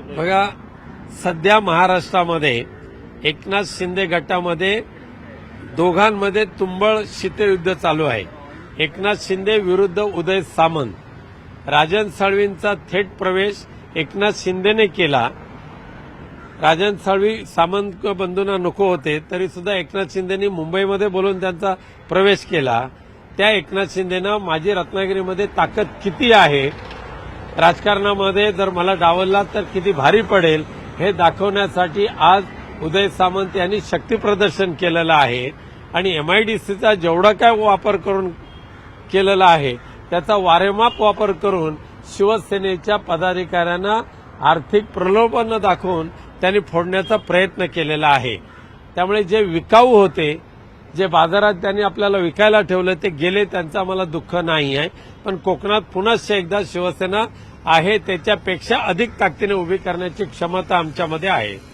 बघा सध्या महाराष्ट्रामध्ये एकनाथ शिंदे गटामध्ये दोघांमध्ये तुंबळ शीतयुद्ध चालू आहे. एकनाथ शिंदे विरुद्ध उदय सामंत. राजन साळवींचा थेट प्रवेश एकनाथ शिंदेने केला. राजन साळवी सामंत बंधूंना नको होते तरी सुद्धा एकनाथ शिंदेनी मुंबईमध्ये बोलून त्यांचा प्रवेश केला. त्या एकनाथ शिंदेनं माझी रत्नागिरीमध्ये ताकद किती आहे? राजकारणामध्ये जर मला डावलला तर किती भारी पडेल हे दाखवण्यासाठी आज उदय सामंत यांनी शक्तीप्रदर्शन केलेलं आहे. आणि एमआयडीसीचा जेवढा काय वापर करून केलेला आहे त्याचा वारेमाप वापर करून शिवसेनेच्या पदाधिकाऱ्यांना आर्थिक प्रलोभन दाखवून त्यांनी फोडण्याचा प्रयत्न केलेला आहे. त्यामुळे जे विकाऊ होते जे बाजारात त्यांनी आपल्याला विकायला ठेवलं ते गेले त्यांचं आम्हाला दुःख नाही आहे. पण कोकणात पुन्हा एकदा शिवसेना आहे त्याच्यापेक्षा अधिक ताकदीने उभी करण्याची क्षमता आमच्यामध्ये आहे.